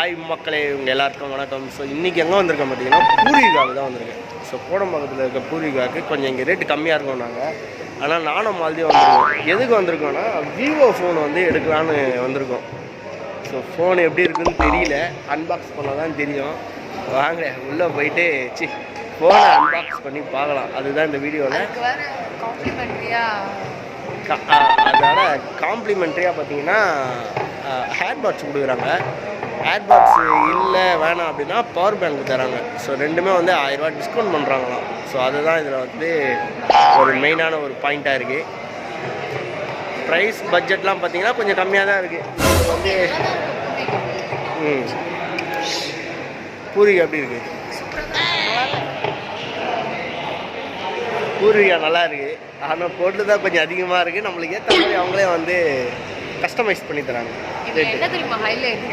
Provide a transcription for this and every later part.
Hi மக்களே இவங்க எல்லாருக்கும் வணக்கம். ஸோ இன்றைக்கி எங்கே வந்திருக்கோம் பார்த்தீங்கன்னா பூர்வீகாவுக்கு தான் வந்திருக்கேன். ஸோ கோடம்பாக்கத்தில் இருக்க பூர்வீகாவுக்கு கொஞ்சம் இங்கே ரேட்டு கம்மியாக இருக்கும் நாங்கள் ஆனால் நானும் மால்தி வந்திருக்கோம். எதுக்கு வந்திருக்கோம்னா விவோ ஃபோன் வந்து எடுக்கலான்னு வந்திருக்கோம். ஸோ ஃபோன் எப்படி இருக்குன்னு தெரியல. அன்பாக்ஸ் பண்ணால் தான் தெரியும். வாங்க உள்ளே போயிட்டு சி ஃபோனை அன்பாக்ஸ் பண்ணி பார்க்கலாம். அதுதான் இந்த வீடியோவில் அதோட காம்ப்ளிமெண்ட்ரியாக பார்த்தீங்கன்னா ஹேர் பாட்ஸ் கொடுக்குறாங்க. ஹேர் பாட்ஸ் இல்லை வேணாம் அப்படின்னா பவர் பேங்க் தராங்க. ஸோ ரெண்டுமே வந்து ஆயிரரூபா டிஸ்கவுண்ட் பண்ணுறாங்களாம் ஸோ அதுதான் இதில் வந்து ஒரு மெயினான ஒரு பாயிண்ட்டாக இருக்குது ப்ரைஸ் பட்ஜெட்லாம் பார்த்தீங்கன்னா கொஞ்சம் கம்மியாக தான் இருக்குது வந்து ம். பூரிகா எப்படி இருக்குது பூர்விகா நல்லா இருக்குது ஆனால் பொருள் தான் கொஞ்சம் அதிகமாக இருக்குது நம்மளுக்கு ஏற்ற மாதிரி அவங்களே வந்து கஸ்டமைஸ் பண்ணி தராங்க. இது என்ன தெரியுமா ஹைலைட்.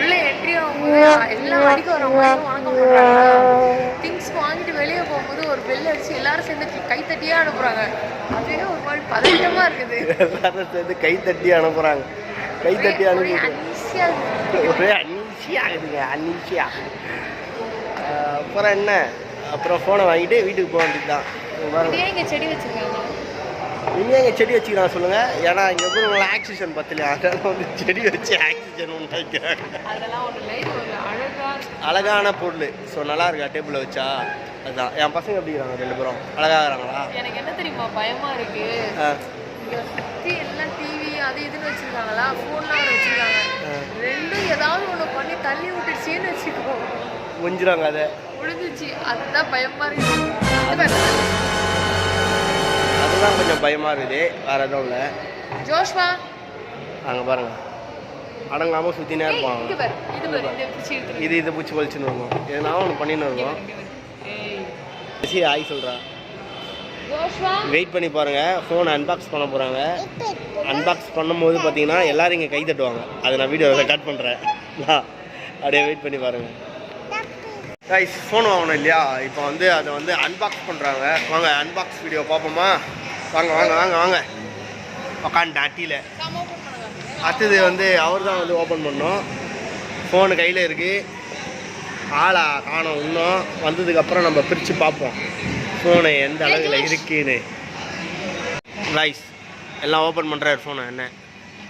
உள்ள என்ட்ரி ஆகும்போது எல்லாம் அடிக்க வரவங்க வணக்கம் பண்றாங்க திங்ஸ் வாங்கிட்டு வெளியே போகும்போது ஒரு பெல் அடிச்சு எல்லாரும் சேர்ந்து கை தட்டியே அனுப்புறாங்க அதுவே ஒரு மாதிரி பதட்டமா இருக்குது. எல்லாரும் சேர்ந்து கை தட்டி அனுப்புகிறாங்க கை தட்டி ஒரே அனுப்பி. ஒரே அன்னீசியாக இருக்குதுங்க அன்னீசியாக அப்புறம் என்ன? அப்புறம் ஃபோனை வாங்கிட்டு வீட்டுக்கு போக வேண்டியது தான் செடி வச்சிருக்காங்க. இனிமே எங்கள் செடி வச்சுக்கலாம் சொல்லுங்கள் ஏன்னா இங்கே போய் உங்களை ஆக்சிஜன் பத்தலையா? அதனால வந்து செடி வச்சு ஆக்சிஜன் உண்டாக்கிறாங்க அழகான பொருள். ஸோ நல்லா இருக்கா? டேபிளில் வச்சா? அதுதான் என் பசங்க எப்படி இருக்காங்க? ரெண்டு பேரும். அழகாக இருக்கிறாங்களா எனக்கு என்ன தெரியுமா? பயமா இருக்கு. இங்க எல்லாம் டிவி அது இதுன்னு வச்சிருக்காங்களா? ஃபோன்லாம் வச்சிருக்காங்க. ரெண்டும் ஏதாவது ஒண்ணு பண்ணி தள்ளி விட்டுருச்சுன்னு வச்சுக்கோ. கொஞ்சிறாங்க அதை. விழுந்துச்சு அதுதான் பயமா இருக்கு. அதுதான் கொஞ்சம் பயமாக இருக்குது. வேறு எதுவும் இல்லை. ஜோஷ்வா? அங்கே பாருங்க. அடங்காமல் சுற்றினே இருப்பாங்க. இது இதை பிடிச்சி பூச்சி பழிச்சுன்னு இருக்கும் இது நான் ஒன்று பண்ணின்னு இருக்கோம். சரி ஆய் சொல்கிறா வெயிட் பண்ணி பாருங்கள் ஃபோனை அன்பாக்ஸ் பண்ண போகிறாங்க அன்பாக்ஸ் பண்ணும்போது பார்த்தீங்கன்னா எல்லாரும் இங்கே கை தட்டுவாங்க. அதை நான் வீடியோ ரெக்கார்ட் பண்ணுறேன் அப்படியே வெயிட் பண்ணி பாருங்கள் கைஸ் ஃபோன் வாங்கணும் இல்லையா? இப்போ வந்து அதை வந்து அன்பாக்ஸ் பண்ணுறாங்க வாங்க அன்பாக்ஸ் வீடியோ பார்ப்போமா? வாங்க வாங்க வாங்க வாங்க. உக்காந்துட்டேன் அட்டியில் பண்ணுங்க அடுத்தது வந்து அவர் தான் வந்து ஓப்பன் பண்ணோம். ஃபோனு கையில் இருக்குது ஆளா காணோம் இன்னும். வந்ததுக்கப்புறம் நம்ம பிரித்து பார்ப்போம். ஃபோனு எந்த அளவில் இருக்குன்னு. ரைஸ் எல்லாம் ஓப்பன் பண்ணுறாரு ஃபோனை என்ன?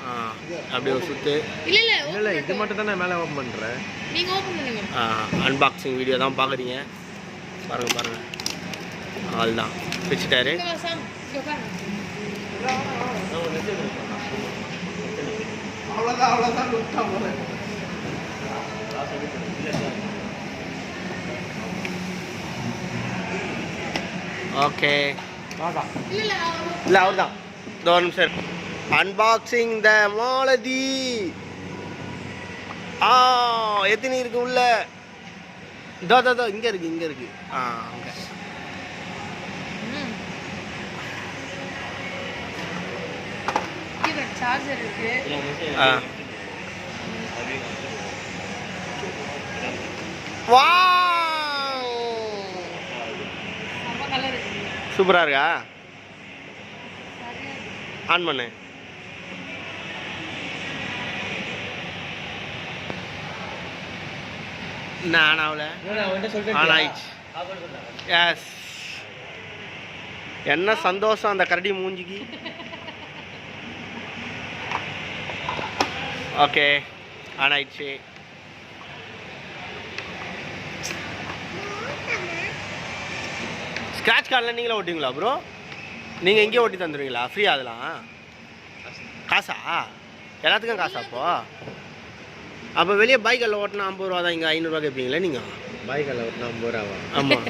ஆ அப்படியே ஒரு சுற்று இல்ல இல்ல இது மட்டும் தான் மேலே ஓப்பன் பண்ணுறேன் நீங்க ஓபன் பண்ணுங்க அன்பாக்சிங் வீடியோ தான் பார்க்குறீங்க. பாருங்கள் பாருங்கள் ஆள் தான் பிரிச்சுட்டாரு அவ்வளோதான் அவ்வளோதான் ஓகே. இல்ல இல்ல அவ- இல்லை அவர் தான் ஒரு நிமிஷம் அன்பாக்சிங் த மாலதி ஆ எத்தனை இருக்கு உள்ள? இதோ இதோ, இதோ இங்கே இருக்கு இங்கே இருக்கு. ஆ அங்கே ம். இங்க பாரு சார்ஜர் இருக்கு. ஆ. வா நம்ம கலர் சூப்பராக இருக்கா? ஆன் பண்ணு. ஆன் ஆகல? ஆன் ஆயிடுச்சு. எஸ் என்ன சந்தோஷம் அந்த கரடி மூஞ்சிக்கு? ஓகே ஆன் ஆயிடுச்சு. ஸ்க்ராட்ச் கார்டில் நீங்களே ஓட்டுவீங்களா ப்ரோ நீங்கள் இங்கே ஓட்டி தந்துடுவீங்களா ஃப்ரீயா அதெல்லாம்? காசா? எல்லாத்துக்கும் காசா அப்போ? அப்போ வெளியே பைக்கில் ஓட்டினா ஐம்பது ரூபா தான் இங்கே ஐநூறுரூவா கேட்பீங்களே நீங்கள் பாய்க்கால ஒரு ஐம்பது ரூபாவா? ஆமாம்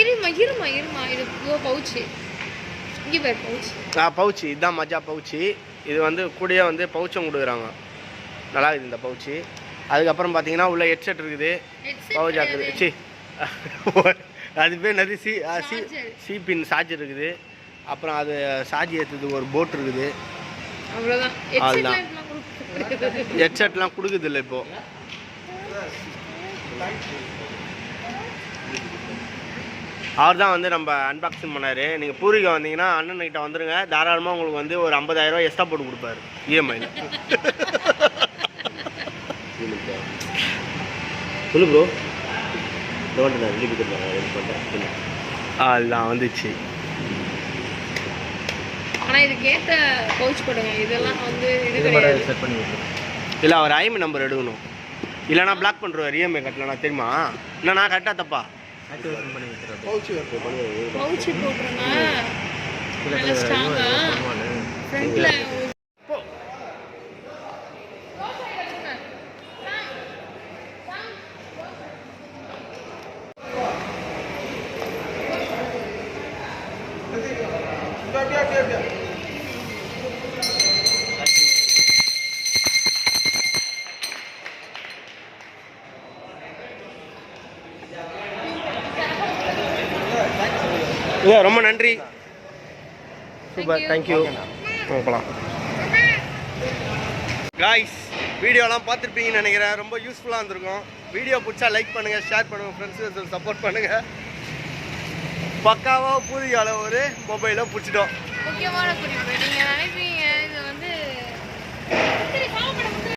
இருமா இருமா இருமா இது பவுச்சு. ஆ பவுச்சு. இதுதான் மஜா பவுச்சு. இது வந்து கூடயே வந்து பவுச்சும் கொடுக்குறாங்க. நல்லா இருக்குது இந்த பவுச்சு. அதுக்கப்புறம் பார்த்தீங்கன்னா உள்ள ஹெட்செட் இருக்குது. ஜாக் இருக்குது சி அது பேர் என்னது? சி ஆ, சி. சி பின் சார்ஜர் இருக்குது. அப்புறம் அது சார்ஜ் ஏற்றுறதுக்கு ஒரு போட் இருக்குது. கொடுத்து ஹெட்செட்லாம் கொடுக்குது இல்லை இப்போ. அவர் தான் வந்து நம்ம அன்பாக்சிங் பண்ணார். நீங்கள் பூர்வீகா வந்தீங்கன்னா அண்ணன்கிட்ட வந்துருங்க. தாராளமாக உங்களுக்கு வந்து ஒரு 50000 ரூபாய் எக்ஸ்ட்ரா போட்டு கொடுப்பாரு. E இஎம்ஐயில் சொல்லு ப்ரோ அதுதான் வந்துச்சு. ஆனா இதுக்கு ஏத்த பவுச் போடுங்க. இதெல்லாம் வந்து இது இது கிடையாது. மட்டும் செட் பண்ணி இல்லை அவர் ஐஎம்ஐ நம்பர் எடுக்கணும். இல்லைனா பிளாக் பண்ணுறாரு இஎம்ஐ கட்டலனா தெரியுமா? இல்லை நான் கரெக்டாக தப்பா? ஆக்டிவேஷன் பண்ணி நல்ல ஸ்ட்ராங்கா ஃப்ரண்ட்ல இல்லை ரொம்ப நன்றி. சூப்பர் தேங்க்யூ போகலாம் காய்ஸ் வீடியோலாம் பார்த்துருப்பீங்கன்னு நினைக்கிறேன். ரொம்ப யூஸ்ஃபுல்லாக இருந்திருக்கும். வீடியோ பிடிச்சா லைக் பண்ணுங்கள் ஷேர் பண்ணுங்கள் ஃப்ரெண்ட்ஸு சப்போர்ட் பண்ணுங்கள் பக்காவாக பூதிகால ஒரு மொபைலை பிடிச்சிட்டோம். முக்கியமான குறிப்பு. நீங்க நினைப்பீங்க இது வந்து